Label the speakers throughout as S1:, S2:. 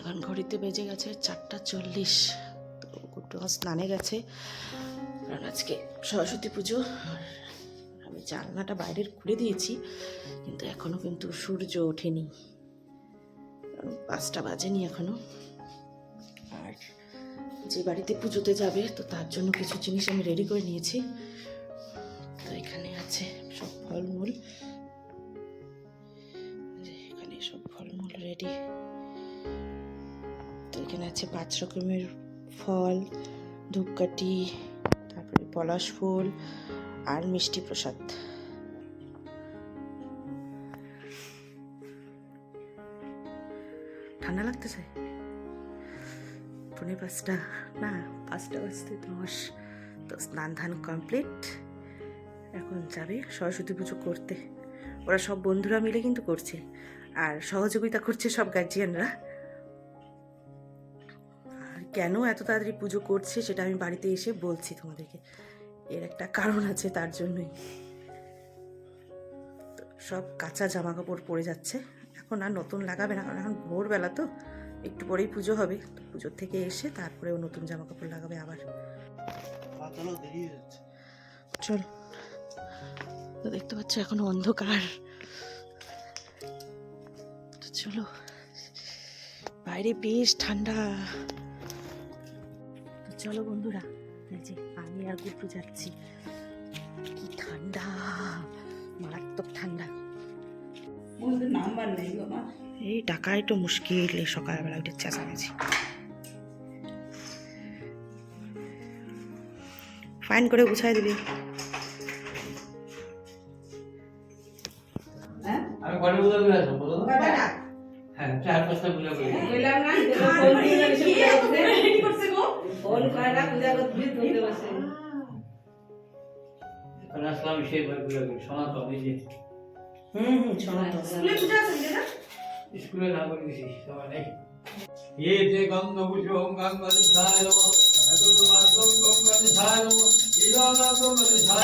S1: এখন ঘড়িতে বেজে গেছে চারটা চল্লিশ। গুড্ডু স্নানে গেছে। কারণ আজকে সরস্বতী পুজো। আমি জানলাটা বাইরের খুলে দিয়েছি, কিন্তু এখনও কিন্তু সূর্য ওঠেনি। পাঁচটা বাজেনি এখনও। আর যে বাড়িতে পুজোতে যাবে, তো তার জন্য কিছু জিনিস আমি রেডি করে নিয়েছি। তো এখানে আছে সব ফলমূল। তো এখানে আছে পাঁচ রকমের ফল, ধূপকাঠি, তারপরে পলাশ ফুল আর মিষ্টি প্রসাদ। ঠান্ডা লাগতেছে? পৌনে পাঁচটা, না, পাঁচটা বাজতে দশ। তো স্নান ধান কমপ্লিট এখন যাবে সরস্বতী পুজো করতে। ওরা সব বন্ধুরা মিলে কিন্তু করছে। আর সহযোগিতা করছে সব গার্জিয়ানরা কেন এত তাড়াতাড়ি পুজো করছে সেটা আমি বাড়িতে এসে বলছি তোমাদেরকে। এর একটা কারণ আছে তার জন্যই। সব কাঁচা জামা কাপড় পরে যাচ্ছে। এখন আর নতুন লাগাবে না কারণ এখন ভোরবেলা তো। একটু পরেই পুজো হবে। পুজোর থেকে এসে তারপরে ও নতুন জামা কাপড় লাগাবে আবার। চল। তো দেখতে পাচ্ছ এখনও অন্ধকার। তো চলো। বাইরে বেশ ঠান্ডা। চলো বন্ধুরা এই যে আমি আর গুট্টু যাচ্ছি। কি ঠান্ডা মারাত্মক ঠান্ডা।
S2: নাম্বার নেই গো
S1: এই টাকাই তো মুশকিল এই সকালবেলা উঠে চেঁচামেচি ফাইন করে গুছাই দিবি।
S2: হ্যাঁ?
S3: আমি
S2: না
S3: হ্যাঁ চার পাঁচটা পূজা করে দিই।
S2: কইলাম না দেখো ফোন দিয়ে এসে পূজা করতে ফোন করে না পূজা করতে তুলতে বসে
S3: এখন আসলাম সেইবার পূজা করি সনাতন এই যে
S1: হুম হুম সনাতন
S2: স্কুলে পূজা আছে না
S3: স্কুলে না করে দিছি সবাই নেই ये ते गंगभूषो गंगनिधाय नमः अतुतमार्गं गंगनिधाय नमः ईरानाथो गनिधाय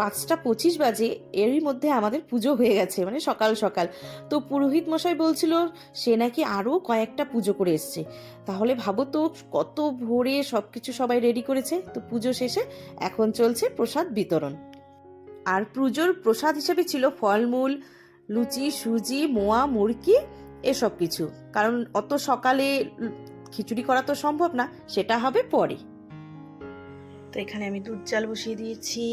S1: পাঁচটা পঁচিশ বাজে, এরই মধ্যে আমাদের পুজো হয়ে গেছে মানে সকাল সকাল। তো পুরোহিত মশাই বলছিল, সে নাকি আরও কয়েকটা পুজো করে এসছে। তাহলে ভাবো তো, কত ভোরে সব কিছু সবাই রেডি করেছে, তো পুজো শেষে এখন চলছে প্রসাদ বিতরণ। আর পুজোর প্রসাদ হিসেবে ছিল ফলমূল, লুচি, সুজি, মোয়া, মুরকি, এসব কিছু। কারণ অত সকালে খিচুড়ি করা তো সম্ভব না, সেটা হবে পরে। তো এখানে আমি দুধ চাল বসিয়ে দিয়েছি।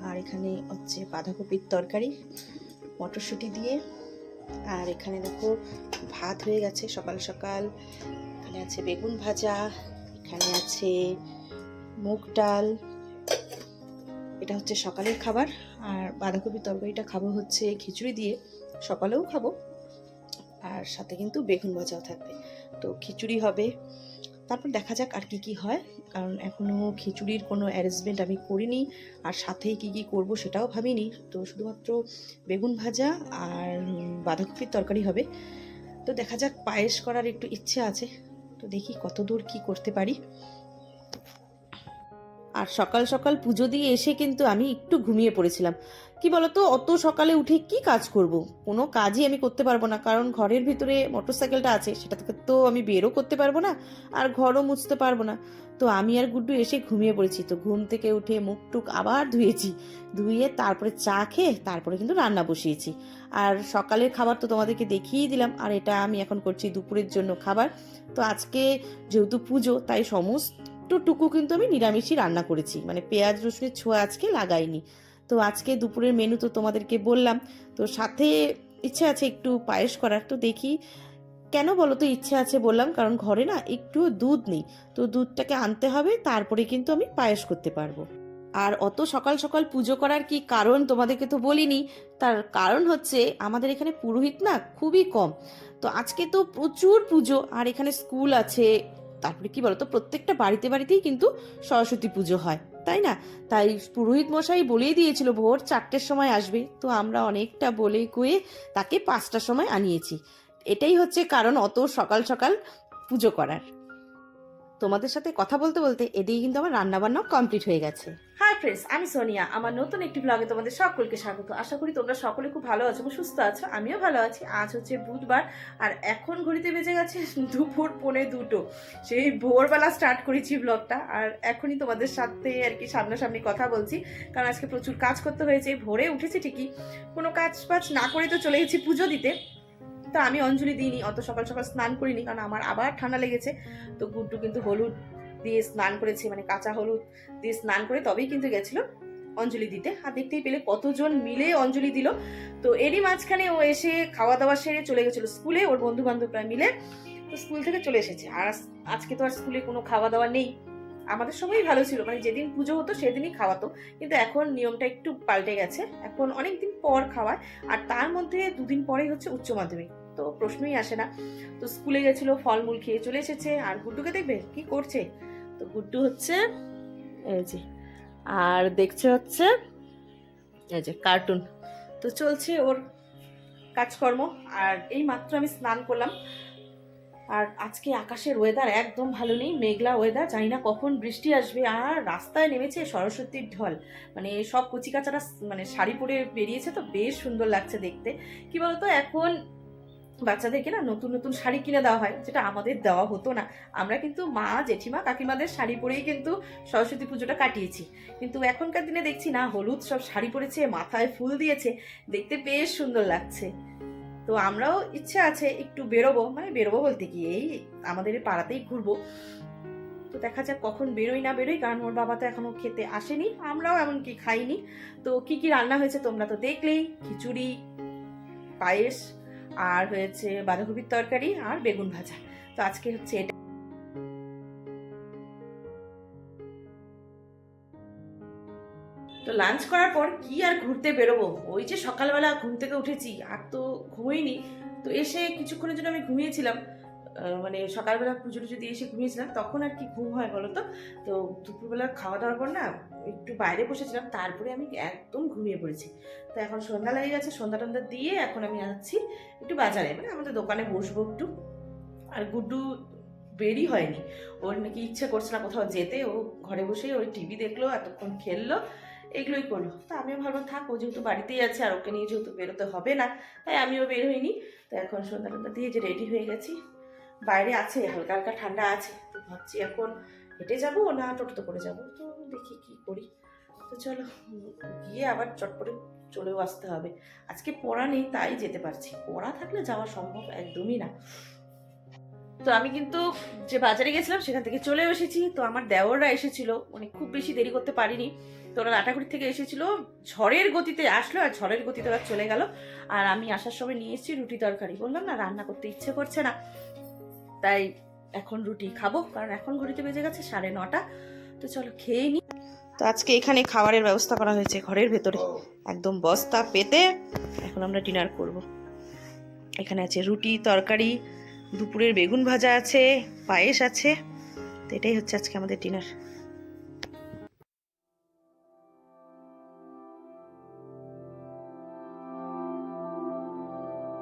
S1: আর এখানে হচ্ছে বাঁধাকপির তরকারি, মটরশুঁটি দিয়ে। আর এখানে দেখো ভাত হয়ে গেছে সকাল সকাল। এখানে আছে বেগুন ভাজা, এখানে আছে মুগ ডাল। এটা হচ্ছে সকালের খাবার। আর বাঁধাকপির তরকারিটা খাব হচ্ছে খিচুড়ি দিয়ে, সকালেও খাব। আর সাথে কিন্তু বেগুন ভাজাও থাকবে। তো খিচুড়ি হবে। তারপর দেখা যাক আর কি কি হয়। কারণ এখনও খিচুড়ির কোনো অ্যারেঞ্জমেন্ট আমি করিনি। আর সাথে কি কি করব সেটাও ভাবিনি। তো শুধুমাত্র বেগুন ভাজা আর বাঁধাকপির তরকারি হবে। তো দেখা যাক, পায়েস করার একটু ইচ্ছে আছে। তো দেখি কত দূর কি করতে পারি। আর সকাল সকাল পুজো দিয়ে এসে কিন্তু আমি একটু ঘুমিয়ে পড়েছিলাম। কি বলতো, অত সকালে উঠে কি কাজ করব? কোনো কাজই আমি করতে পারব না, কারণ ঘরের ভিতরে মোটরসাইকেলটা আছে, সেটা থেকে তো আমি বেরও করতে পারব না আর ঘরও মুছতে পারব না। তো আমি আর গুড্ডু এসে ঘুমিয়ে পড়েছি, তো ঘুম থেকে উঠে মুখ টুক আবার ধুয়েছি, ধুয়ে তারপরে চা খেয়ে তারপরে কিন্তু রান্না বসিয়েছি। আর সকালের খাবার তো তোমাদেরকে দেখিয়েই দিলাম, আর এটা আমি এখন করছি দুপুরের জন্য খাবার। তো আজকে যেহেতু পুজো, তাই সমস্ত টুকু কিন্তু আমি নিরামিষই রান্না করেছি। মানে পেঁয়াজ, রসুনের ছোঁয়া আজকে লাগাইনি। তো আজকে দুপুরের মেনু তো তোমাদেরকে বললাম। তো সাথে ইচ্ছে আছে একটু পায়েস করার। তো দেখি কেন বলো তো ইচ্ছে আছে বললাম, কারণ ঘরে না একটু দুধ নেই। তো দুধটাকে আনতে হবে, তারপরে কিন্তু আমি পায়েস করতে পারব। আর অত সকাল সকাল পুজো করার কি কারণ তোমাদেরকে তো বলিনি। তার কারণ হচ্ছে আমাদের এখানে পুরোহিত না খুবই কম। তো আজকে তো প্রচুর পুজো, আর এখানে স্কুল আছে তারপরে কি বলতো, প্রত্যেকটা বাড়িতে বাড়িতেই কিন্তু সরস্বতী পুজো হয়, তাই না? তাই পুরোহিত মশাই বলেই দিয়েছিল, ভোর চারটের সময় আসবে। তো আমরা অনেকটা বলে কুয়ে তাকে পাঁচটার সময় আনিয়েছি। এটাই হচ্ছে কারণ অত সকাল সকাল পুজো করার। তোমাদের সাথে কথা বলতে বলতে এদিকে কিন্তু আমার রান্নাবান্নাও কমপ্লিট হয়ে গেছে। হাই ফ্রেন্ডস আমি সোনিয়া। আমার নতুন একটি ব্লগে তোমাদের সকলকে স্বাগত। আশা করি তোমরা সকলে খুব ভালো আছো সুস্থ আছো। আমিও ভালো আছি। আজ হচ্ছে বুধবার আর এখন ঘড়িতে বেজে গেছে দুপুর পৌনে দুটো। সেই ভোরবেলা স্টার্ট করেছি ব্লগটা আর এখনই তোমাদের সাথে আর কি সামনাসামনি কথা বলছি। কারণ আজকে প্রচুর কাজ করতে হয়েছে, ভোরে উঠেছি ঠিকই। কোনো কাজ বাজ না করে তো চলে গেছি পুজো দিতে। তো আমি অঞ্জলি দিইনি, অত সকাল সকাল স্নান করিনি, কারণ আমার আবার ঠান্ডা লেগেছে। তো গুড্ডু কিন্তু হলুদ দিয়ে স্নান করেছে মানে কাঁচা হলুদ দিয়ে স্নান করে তবেই কিন্তু গেছিল অঞ্জলি দিতে। আর দেখতেই পেলে কতজন মিলে অঞ্জলি দিল। তো এরই মাঝখানে ও এসে খাওয়া দাওয়া সেরে চলে গেছিল স্কুলে, ওর বন্ধু বান্ধবরা মিলে। তো স্কুল থেকে চলে এসেছে। আর আজকে তো আর স্কুলে কোনো খাওয়া দাওয়া নেই। আমাদের সময়ই ভালো ছিল মানে যেদিন পুজো হতো সেদিনই খাওয়াতো, কিন্তু এখন নিয়মটা একটু পাল্টে গেছে। এখন অনেক দিন পর খাওয়ায়, আর তার মধ্যে দুদিন পরেই হচ্ছে উচ্চ মাধ্যমিক। তো প্রশ্নই আসে না। তো স্কুলে গেছিল, ফলমূল খেয়ে চলে এসেছে, আর গুড্ডুকে দেখবে? কি করছে? তো গুড্ডু হচ্ছে, এই যে, আর দেখছে হচ্ছে, এই যে কার্টুন তো চলছে ওর কাজকর্ম, আর এই মাত্র আমি স্নান করলাম। আর আজকে আকাশের ওয়েদার একদম ভালো নেই, মেঘলা ওয়েদার জানি না কখন বৃষ্টি আসবে। আর রাস্তায় নেমেছে সরস্বতীর ঢল। মানে সব কচিকাচারা মানে শাড়ি পরে বেরিয়েছে তো, বেশ সুন্দর লাগছে দেখতে। কি বলতো, এখন বাচ্চাদেরকে না নতুন নতুন শাড়ি কিনে দেওয়া হয়, যেটা আমাদের দেওয়া হতো না। আমরা কিন্তু মা, জেঠিমা, কাকিমাদের শাড়ি পরেই কিন্তু সরস্বতী পুজোটা কাটিয়েছি। কিন্তু এখনকার দিনে দেখছি না, হলুদ সব শাড়ি পরেছে, মাথায় ফুল দিয়েছে। দেখতে বেশ সুন্দর লাগছে। তো আমরাও ইচ্ছে আছে একটু বেরোবো মানে বেরোবো বলতে কি এই আমাদের পাড়াতেই ঘুরবো। তো দেখা যাক কখন বেরোই না বেরোই, কারণ ওর বাবা তো এখনও খেতে আসেনি, আমরাও এমনকি খাইনি। তো কি কি রান্না হয়েছে তোমরা তো দেখলেই, খিচুড়ি, পায়েস, আর হয়েছে বাঁধাকপির তরকারি আর বেগুন ভাজা। তো আজকে হচ্ছে এটা। লাঞ্চ করার পর কি আর ঘুরতে বেরোবো? ওই যে সকালবেলা ঘুম থেকে উঠেছি, আর তো ঘুমোইনি। তো এসে কিছুক্ষণের জন্য আমি ঘুমিয়েছিলাম। মানে সকালবেলা পুজো টুজো এসে ঘুমিয়েছিলাম। তখন আর কি ঘুম হয় বলো তো? তো দুপুরবেলা খাওয়া দাওয়ার পর না একটু বাইরে বসেছিলাম। তারপরে আমি একদম ঘুমিয়ে পড়েছি। তো এখন সন্ধ্যা লেগে গেছে, সন্ধ্যা টন্ধ্যা দিয়ে এখন আমি যাচ্ছি একটু বাজারে। মানে আমাদের দোকানে বসবো একটু। আর গুড্ডু বেরই হয়নি। ওর নাকি ইচ্ছে করছে না কোথাও যেতে। ও ঘরে বসেই ওই টিভি দেখল, এতক্ষণ খেললো। এগুলোই করল তো আমিও ভাবলাম, থাক যেহেতু বাড়িতেই আছে আর ওকে নিয়ে যেহেতু বেরোতে হবে না, তাই আমিও বের হইনি। তো এখন সন্ধ্যা টন্ধ্যা দিয়ে যে রেডি হয়ে গেছি। বাইরে আছে, হালকা হালকা ঠান্ডা আছে। তো ভাবছি এখন হেঁটে যাব না টোটোতে করে যাব? তো দেখি কি করি। তো চলো, গিয়ে আবার চটপটে চলেও আসতে হবে। আজকে পড়া নেই, তাই যেতে পারছি। পড়া থাকলে যাওয়া সম্ভব একদমই না। তো আমি কিন্তু যে বাজারে গেছিলাম, সেখান থেকে চলেও এসেছি। তো আমার দেওররা এসেছিল। মানে খুব বেশি দেরি করতে পারিনি। তো ওরা লাটাগুড়ি থেকে এসেছিল ঝড়ের গতিতে আসলো আর ঝড়ের গতিতে ওরা চলে গেল। আর আমি আসার সময় নিয়ে এসেছি রুটি তরকারি। বললাম না রান্না করতে ইচ্ছে করছে না। তাই এখন রুটি খাব কারণ এখন ঘড়িতে বেজে গেছে সাড়ে নটা। তো চলো খেয়ে নি। তো আজকে এখানে খাবারের ব্যবস্থা করা হয়েছে ঘরের ভেতরে। একদম বস্তা পেতে এখন আমরা ডিনার করব। এখানে আছে রুটি তরকারি দুপুরের বেগুন ভাজা আছে পায়েস আছে। তো এটাই হচ্ছে আজকে আমাদের ডিনার।